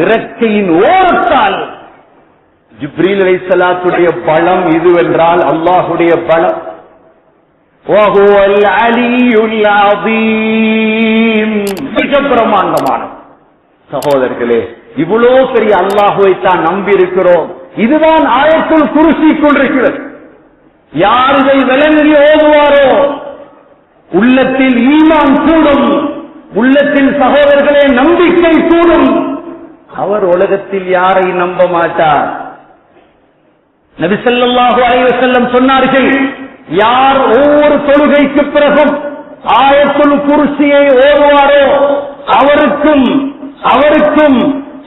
இறக்கையின் ஓரத்தால். ஜிப்ரீல் அலை சலாத்துடைய பலம் இதுவென்றால் அல்லாஹுடைய பலம். மிக பிரமாண்டமான சகோதரர்களே இவ்வளோ பெரிய அல்லாஹுவை தான் நம்பி இருக்கிறோம் இதுதான் ஆயத்தில் குருசி கொண்டிருக்கிறது. யார் இதை விளங்கி ஓதுவாரோ? உள்ளத்தில் ஈமான் கூடும். உள்ளத்தில் சகோதரர்களே நம்பிக்கை கூடும். அவர் உலகத்தில் யாரை நம்ப மாட்டார்? நபிசல்லாஹு அலைவசல்லம் சொன்னார்கள் யார் ஒவ்வொரு தொழுகைக்கு பிறகும் ஆயத்துள் குருசியை ஓடுவாரோ அவருக்கும் அவருக்கும்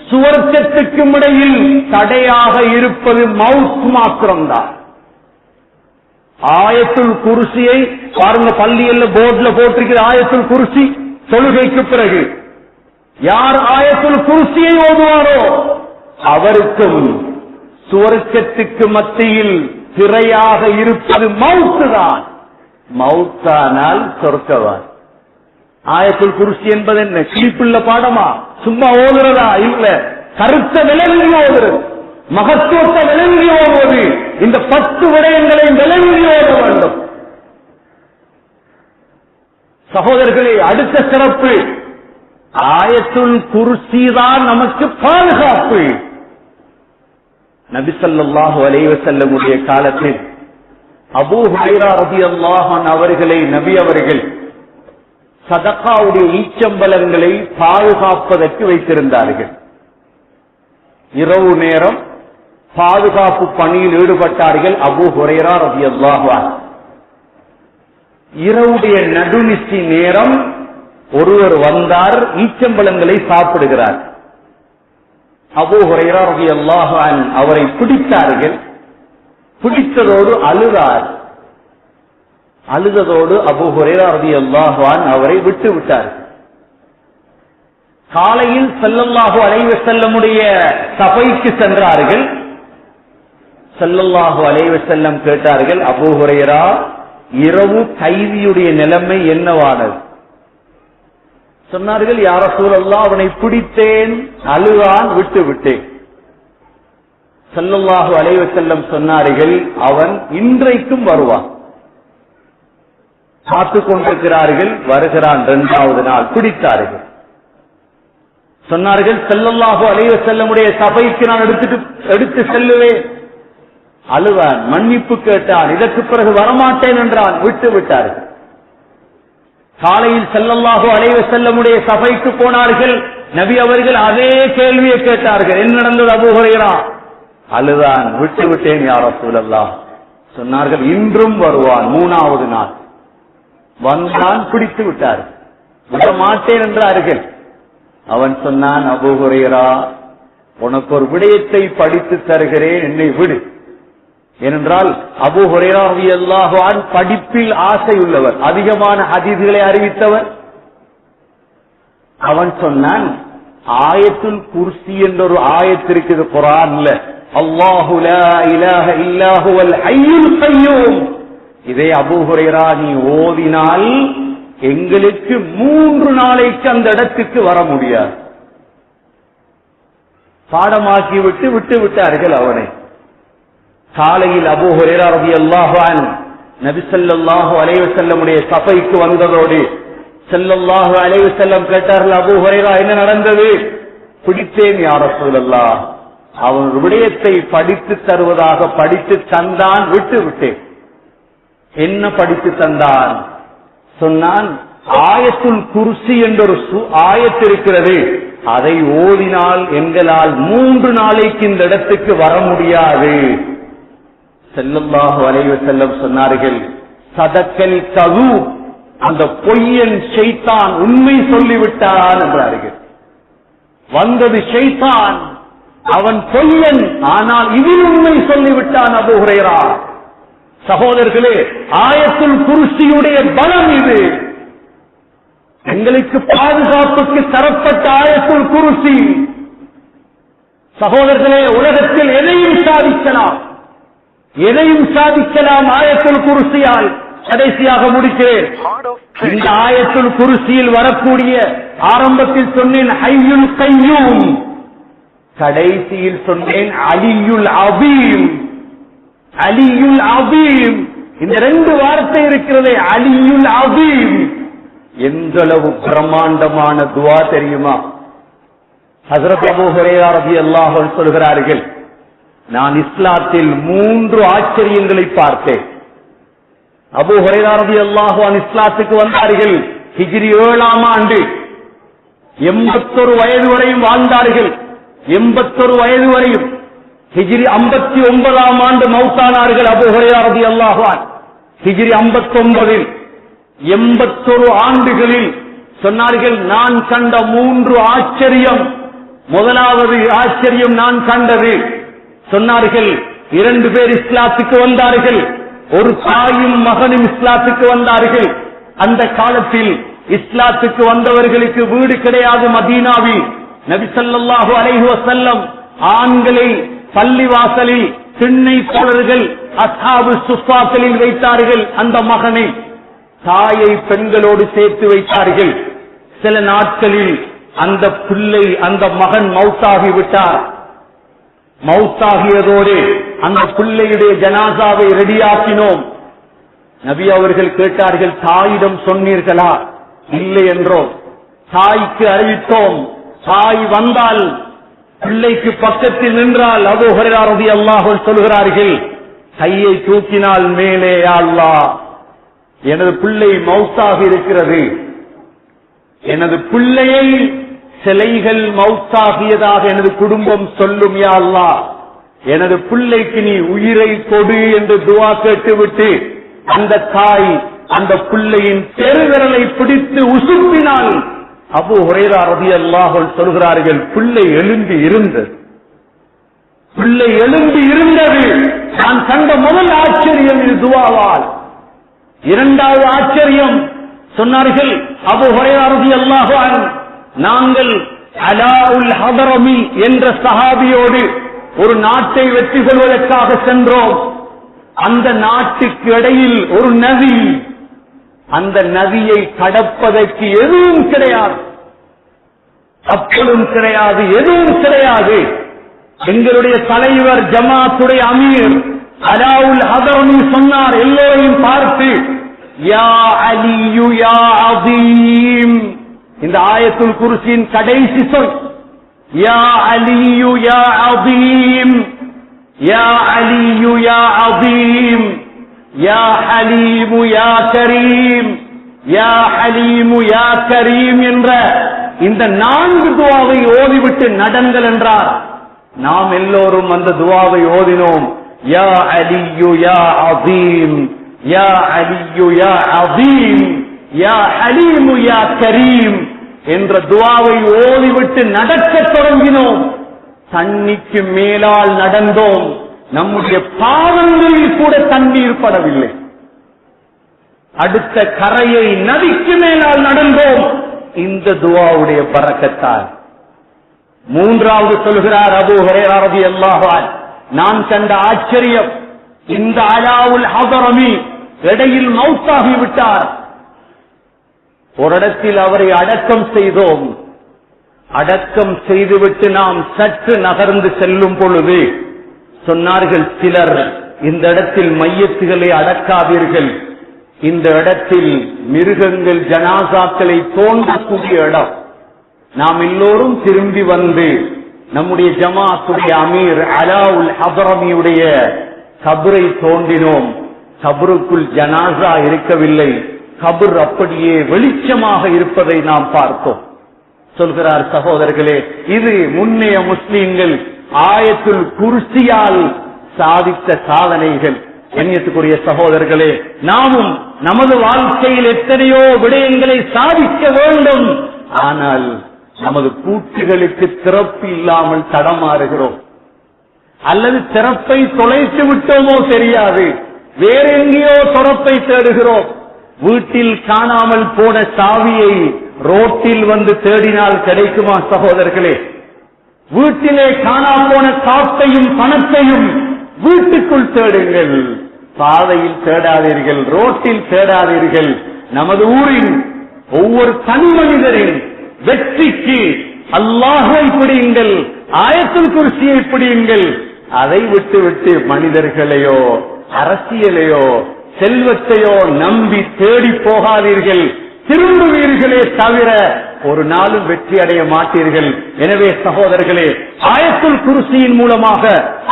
சுவர்க்கத்துக்கும் இடையில் தடையாக இருப்பது மவுத் மாத்திரம்தான் ஆயத்துள் குருசியை பாருங்க பள்ளியல்ல போர்டுல போட்டிருக்கிற ஆயத்துள் குருசி தொழுகைக்கு பிறகு யார் ஆயத்துல் குருசியை ஓதுவாரோ அவருக்கும் சுவர்க்கத்துக்கு மத்தியில் திரையாக இருப்பது மவுத்து தான் மவுத்தானால் சொர்க்கவான். ஆயத்துல் குருசி என்பது என்ன? கிளிப்புள்ள பாடமா? சும்மா ஓதுறதா? இல்ல. கருத்த விலங்கி ஓதுறது. மகத்துவத்தை விலங்கி ஓடுவது இந்த பத்து விடயங்களை விலங்கி ஓட வேண்டும். சகோதரர்களே அடுத்த சிறப்பு. ஆயத்துல் குருசி தான் நமக்கு பாதுகாப்பு. நபிசல்லாஹு அலைவ செல்லமுடைய காலத்தில் அபூ ஹைரா ரபி அல்லாஹான் அவர்களை நபி அவர்கள் சதக்காவுடைய ஈச்சம்பலங்களை பாதுகாப்பதற்கு வைத்திருந்தார்கள். இரவு நேரம் பாதுகாப்பு பணியில் ஈடுபட்டார்கள் அபு ஹுரைரா ரபி அல்லாஹான் இரவுடைய நடுநிசி நேரம் ஒருவர் வந்தார் ஈச்சம்பழங்களை சாப்பிடுகிறார். அபு ஹுரைரா ரபி அல்லாஹான் அவரை பிடித்தார்கள். பிடித்ததோடு அழுதார். அழுததோடு அபு ஹுரைரா ரபி அல்லாஹான் அவரை விட்டு விட்டார் காலையில் செல்லல்லாஹு அலைவ செல்லமுடைய சபைக்கு சென்றார்கள். செல்லல்லாஹு அலைவ செல்லம் கேட்டார்கள் அபு ஹுரைரா இரவு கைதியுடைய நிலைமை என்னவானது? சொன்னார்கள் யார சூழல்லா அவனை பிடித்தேன் அழுவான் விட்டு விட்டேன். செல்லல்லாஹு அலைவ செல்லம் சொன்னார்கள் அவன் இன்றைக்கும் வருவான். காத்து கொண்டிருக்கிறார்கள் வருகிறான் இரண்டாவது நாள் பிடித்தார்கள். சொன்னார்கள் செல்லல்லாஹு அலைவ செல்லமுடைய சபைக்கு நான் எடுத்துட்டு எடுத்து செல்லுவேன். அழுவான் மன்னிப்பு கேட்டான் இதற்கு பிறகு வரமாட்டேன் என்றான் விட்டு விட்டார்கள். காலையில் செல்லல்லாகோ அலைவ செல்லமுடைய சபைக்கு போனார்கள். நபி அவர்கள் அதே கேள்வியை கேட்டார்கள். என்ன நடந்தது அபுகுறையா அழுதான். விட்டு விட்டேன் யாரோ சூழல்லா சொன்னார்கள் இன்றும் வருவான் மூணாவது நாள். வந்தான் பிடித்து விட்டார். விட மாட்டேன் என்றார்கள். அவன் சொன்னான் அபுகுறையரா உனக்கு ஒரு விடயத்தை படித்து தருகிறேன். என்னை விடு. ஏனென்றால் அபு ஹுரேராவி அல்லாஹான் படிப்பில் ஆசை உள்ளவர் அதிகமான ஹதீதுகளை அறிவித்தவர். அவன் சொன்னான் ஆயத்துல் குர்சி என்ற ஒரு ஆயத்திற்கு குரான்ல. அல்லாஹு லா இலாஹ இதை அபு நீ ஓதினால் எங்களுக்கு மூன்று நாளைக்கு அந்த இடத்துக்கு வர முடியாது. பாடமாக்கி விட்டு விட்டு விட்டார்கள் அவனை. காலையில் அபு ஹுரைரா ரபி அல்லாஹான் நபிசல்லாஹு அலைவு செல்லமுடைய சபைக்கு வந்ததோடு செல்லல்லாஹு அலைவு செல்லம் கேட்டார்கள் அபு ஹுரைரா என்ன நடந்தது? பிடித்தேன் யார சூழல்லா அவன் விடயத்தை படித்து தருவதாக படித்து தந்தான் விட்டு விட்டேன். என்ன படித்து தந்தான்? சொன்னான் ஆயத்துல் குருசி என்ற ஒரு ஆயத்திருக்கிறது அதை ஓதினால் எங்களால் மூன்று நாளைக்கு இந்த இடத்துக்கு வர முடியாது. செல்லல்லாஹு வரைவு செல்லம் சொன்னார்கள் சதக்கல் கவு அந்த பொய்யன் செய்தான் உண்மை சொல்லிவிட்டான் என்றார்கள். வந்தது செய்தான் அவன் பொய்யன் ஆனால் இதில் உண்மை சொல்லிவிட்டான் அபு ஹுரைரா. சகோதரர்களே ஆயத்தில் குருசியுடைய பலம் இது. எங்களுக்கு பாதுகாப்புக்கு தரப்பட்ட ஆயத்துல் குருசி. சகோதரர்களே உலகத்தில் எதையும் சாதிக்கலாம். எதையும் சாதிக்கலாம் ஆயத்துல் குருசியால். கடைசியாக முடிக்கிறேன். இந்த. ஆயத்துல் குருசியில் வரக்கூடிய ஆரம்பத்தில் சொன்னேன் ஹையுல் கையூம். கடைசியில் சொன்னேன் அலியுல் அபீம். அலியுல் அபீம். இந்த ரெண்டு வார்த்தை இருக்கிறதே அலியுல் அபீம். எந்த அளவு பிரம்மாண்டமான துவா தெரியுமா? ஹசரத் அபூ ஹுரைரா அன்ஹு சொல்கிறார்கள் நான் இஸ்லாத்தில் மூன்று ஆச்சரியங்களை பார்த்தேன். அபு ஹுரைரா அல்லாஹுவான் இஸ்லாத்துக்கு வந்தார்கள். ஹிஜிரி ஏழாம் ஆண்டு. எண்பத்தொரு வயது வரையும் வாழ்ந்தார்கள். எண்பத்தொரு வயது வரையும். ஹிஜ்ரி ஐம்பத்தி ஒன்பதாம் ஆண்டு மௌத்தானார்கள் அபு ஹுரையாரதி அல்லாஹான் ஹிஜிரி ஐம்பத்தி ஒன்பதில் எண்பத்தொரு ஆண்டுகளில் சொன்னார்கள் நான் கண்ட மூன்று ஆச்சரியம். முதலாவது ஆச்சரியம் நான் கண்டது. சொன்னார்கள் இரண்டு பேர் இஸ்லாத்துக்கு வந்தார்கள் ஒரு தாயும் மகனும் இஸ்லாத்துக்கு வந்தார்கள். அந்த காலத்தில் இஸ்லாத்துக்கு வந்தவர்களுக்கு வீடு கிடையாது மதீனாவில். நபிசல்லாஹு அலைஹு வசல்லம் வஸல்லம் ஆண்களை பள்ளிவாசலில் திண்ணை தோழர்கள் அசாபு சுஸ்வாசலில் வைத்தார்கள் அந்த மகனை. தாயை பெண்களோடு சேர்த்து வைத்தார்கள். சில நாட்களில் அந்த பிள்ளை அந்த மகன் மவுத்தாகி விட்டார். மவுத்தாகியதோடு அந்த பிள்ளையுடைய ஜனாசாவை ரெடியாக்கினோம். நபி அவர்கள் கேட்டார்கள் தாயிடம் சொன்னீர்களா? இல்லை என்றோம். தாய்க்கு அறிவித்தோம். தாய் வந்தால் பிள்ளைக்கு பக்கத்தில் நின்றால் அபு ஹுரைரதி சொல்கிறார்கள் கையை தூக்கினால் மேலே அல்லா எனது பிள்ளை மவுத்தாக இருக்கிறது. எனது பிள்ளையை சிலைகள் மவுத்தாகியதாக எனது குடும்பம் சொல்லும் யா அல்லாஹ் எனது பிள்ளைக்கு நீ உயிரை கொடு என்று துவா கேட்டுவிட்டு அந்த தாய் அந்த பிள்ளையின் பெருவிரலை பிடித்து உசுப்பினால் அபு ஹுரைரா ரவி அல்லாஹல் சொல்கிறார்கள் பிள்ளை எழும்பி இருந்தது. பிள்ளை எழும்பி இருந்தது. நான் கண்ட முதல் ஆச்சரியம் இது துவாவால். இரண்டாவது ஆச்சரியம் சொன்னார்கள் அபு ஹுரைரா ரவி அல்லாஹான் நாங்கள் அலாவுல் ஹதரமி என்ற சஹாபியோடு ஒரு நாட்டை வெற்றி கொள்வதற்காக சென்றோம். அந்த நாட்டுக்கு இடையில் ஒரு நதி. அந்த நதியை கடப்பதற்கு எதுவும் கிடையாது. கப்பலும் கிடையாது எதுவும் கிடையாது. எங்களுடைய தலைவர் ஜமாத்துடைய அமீர் அலாவுல் ஹதரமி சொன்னார் எல்லோரையும் பார்த்து யா அலியு யா அதீம் இந்த ஆயத்துல் குருசியின் கடைசி சொல். யா அலியு யா அதீம் யா அலியு யா அதீம் யா ஹலீமு யா கரீம். யா ஹலீமு யா கரீம் என்ற இந்த நான்கு துவாவை ஓதிவிட்டு நடங்கள் என்றார். நாம் எல்லோரும் அந்த துவாவை ஓதினோம். யா அலியு யா அதீம் யா அலியு யா அதீம் யா ஹலீமு யா கரீம். என்ற துவாவை ஓதிவிட்டு நடக்கத் தொடங்கினோம். தண்ணிக்கு மேலால் நடந்தோம். நம்முடைய பாதங்களில் கூட தண்ணீர் படவில்லை அடுத்த கரையை நதிக்கு மேலால் நடந்தோம். இந்த துவாவுடைய பறக்கத்தால். மூன்றாவது சொல்கிறார் அபு ஹுரைரா ரலியல்லாஹு நான் கண்ட ஆச்சரியம் இந்த அலாவுல் ஹதரமி இடையில் மவுத்தாகிவிட்டார் ஒரு இடத்தில் அவரை அடக்கம் செய்தோம். அடக்கம் செய்துவிட்டு நாம் சற்று நகர்ந்து செல்லும் பொழுது சொன்னார்கள் சிலர் இந்த இடத்தில் மையத்துகளை அடக்காதீர்கள். இந்த இடத்தில் மிருகங்கள் ஜனாசாக்களை தோன்றக்கூடிய இடம். நாம் எல்லோரும் திரும்பி வந்து நம்முடைய ஜமாத்துடைய அமீர் அலாவுல் ஹபரமியுடைய சபுரை தோண்டினோம். கபருக்குள் ஜனாசா இருக்கவில்லை. கபர் அப்படியே வெளிச்சமாக இருப்பதை நாம் பார்த்தோம். சொல்கிறார் சகோதரர்களே இது முன்னைய முஸ்லீம்கள் ஆயத்துள் குர்சியால் சாதித்த சாதனைகள். கண்ணியத்துக்குரிய சகோதரர்களே நாமும் நமது வாழ்க்கையில் எத்தனையோ விடயங்களை சாதிக்க வேண்டும். ஆனால் நமது பூட்டுகளுக்கு திறப்பு இல்லாமல் தடமாறுகிறோம். அல்லது திறப்பை தொலைத்து விட்டோமோ தெரியாது. வேற எங்கேயோ திறப்பை தேடுகிறோம். வீட்டில் காணாமல் போன சாவியை ரோட்டில் வந்து தேடினால் கிடைக்குமா சகோதரர்களே? வீட்டிலே காணா போன காப்பையும் பணத்தையும் வீட்டுக்குள் தேடுங்கள். பாதையில் தேடாதீர்கள் ரோட்டில் தேடாதீர்கள். நமது ஊரின் ஒவ்வொரு தனி மனிதரின் வெற்றிக்கு அல்லாஹை பிடியுங்கள் ஆயத்துல் குறிச்சியை பிடியுங்கள். அதை விட்டு விட்டு மனிதர்களையோ அரசியலையோ செல்வத்தையோ நம்பி தேடி போகாதீர்கள். திரும்புவீர்களே தவிர ஒரு நாளும் வெற்றி அடைய மாட்டீர்கள். எனவே சகோதரர்களே ஆயத்துல் குருசியின் மூலமாக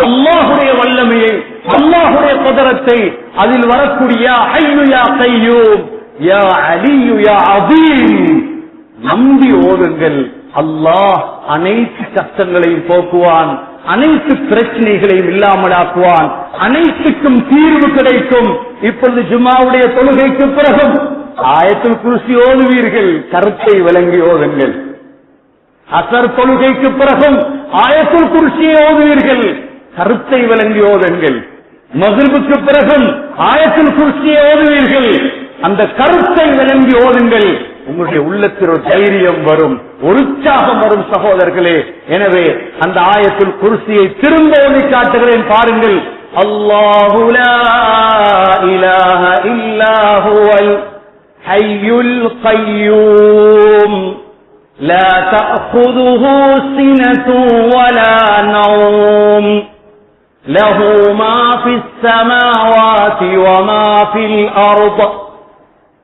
அல்லாஹுடைய வல்லமையை அல்லாஹுடைய பதரத்தை அதில் வரக்கூடிய ஐயு கையூம் யா அலியு யா நம்பி ஓதுங்கள். அல்லாஹ் அனைத்து கஷ்டங்களையும் போக்குவான். அனைத்து பிரச்சனைகளையும் இல்லாமலாக்குவான். அனைத்துக்கும் தீர்வு கிடைக்கும். இப்பொழுது ஜும்மாவுடைய தொழுகைக்கு பிறகும் ஆயத்தில் குருசி ஓதுவீர்கள். கருத்தை விளங்கி ஓதுங்கள். அசர் தொழுகைக்கு பிறகும் ஆயத்தில் குருசியை ஓதுவீர்கள். கருத்தை விளங்கி ஓதுங்கள். மகிழ்வுக்கு பிறகும் ஆயத்தில் குருசியை ஓதுவீர்கள். அந்த கருத்தை விளங்கி ஓதுங்கள். உங்களுடைய உள்ளத்தில் ஒரு தைரியம் வரும். ஒரு உற்சாகம் வரும் சகோதரர்களே எனவே அந்த ஆயத்துல் குருசியை திரும்ப ஓதி காட்டுகிறேன் பாருங்கள் அல்லாஹு லா இலாஹ இல்லா ஹுவல் ஹய்யுல் கய்யூம் لا تأخذه سنة ولا نوم له ما في السماوات وما في الأرض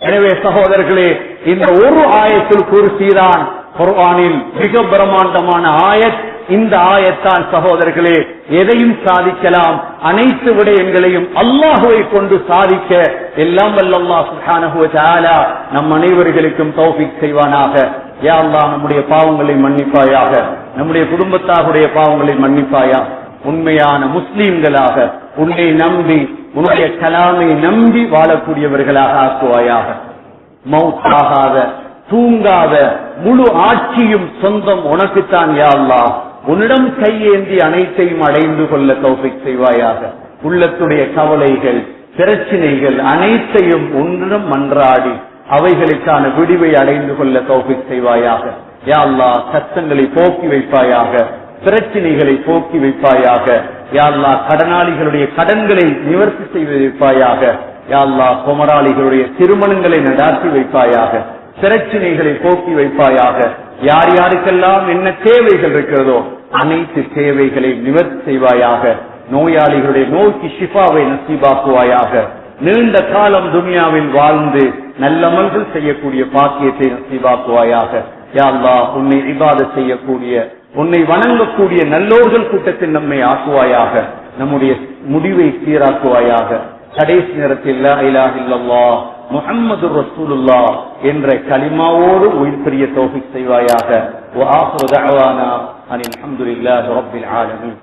எனவே சகோதரர்களே இந்த ஒரு ஆயத்தில் குருசிதான் குர்ஆனில் மிக பிரமாண்டமான ஆயத். இந்த ஆயத்தான் சகோதரர்களே எதையும் சாதிக்கலாம். அனைத்து விடயங்களையும் அல்லாஹுவை கொண்டு சாதிக்க எல்லாம் வல்லல்லா சுப்ஹானஹு நம் அனைவர்களுக்கும் தௌபிக் செய்வானாக. யா நம்முடைய பாவங்களை மன்னிப்பாயாக நம்முடைய குடும்பத்தாருடைய பாவங்களை மன்னிப்பாயா உண்மையான முஸ்லீம்களாக உன்னை நம்பி உன்னுடைய கலாமை நம்பி வாழக்கூடியவர்களாக ஆக்குவாயாக. மவுத்தாகாத தூங்காத முழு ஆட்சியும் சொந்தம் உனக்குத்தான் யாழ்லா உன்னிடம் கையேந்தி அனைத்தையும் அடைந்து கொள்ள தௌஃபிக் செய்வாயாக. உள்ளத்துடைய கவலைகள் பிரச்சினைகள் அனைத்தையும் உன்னிடம் மன்றாடி அவைகளுக்கான விடிவை அடைந்து கொள்ள தௌஃபிக் செய்வாயாக. யாழ்லா சத்தங்களை கஷ்டங்களை போக்கி வைப்பாயாக. பிரச்சனைகளை போக்கி வைப்பாயாக. யாழ்லா கடனாளிகளுடைய கடன்களை நிவர்த்தி செய்து வைப்பாயாக. யாழ்லா குமராளிகளுடைய திருமணங்களை நடாத்தி வைப்பாயாக. பிரச்சனைகளை போக்கி வைப்பாயாக. யார் யாருக்கெல்லாம் என்ன தேவைகள் இருக்கிறதோ அனைத்து தேவைகளை நிவர்த்தி செய்வாயாக. நோயாளிகளுடைய நோய்க்கு ஷிஃபாவை நசீபாக்குவாயாக. நீண்ட காலம் துனியாவில் வாழ்ந்து நல்லமல்கள் செய்யக்கூடிய பாக்கியத்தை நசீபாக்குவாயாக. யாழ்லா உன்னை இபாத செய்யக்கூடிய உன்னை வணங்கக்கூடிய நல்லோர்கள் கூட்டத்தில் நம்மை ஆக்குவாயாக நம்முடைய முடிவை சீராக்குவாயாக. கடைசி நேரத்தில் லா ரசூலுல்லா என்ற கலிமாவோடு உயிர் பெரிய தோகை செய்வாயாக. வ ஆஃபிரு தஅவானா அனில் ஹம்துலில்லாஹி ரப்பில் ஆலமீன்.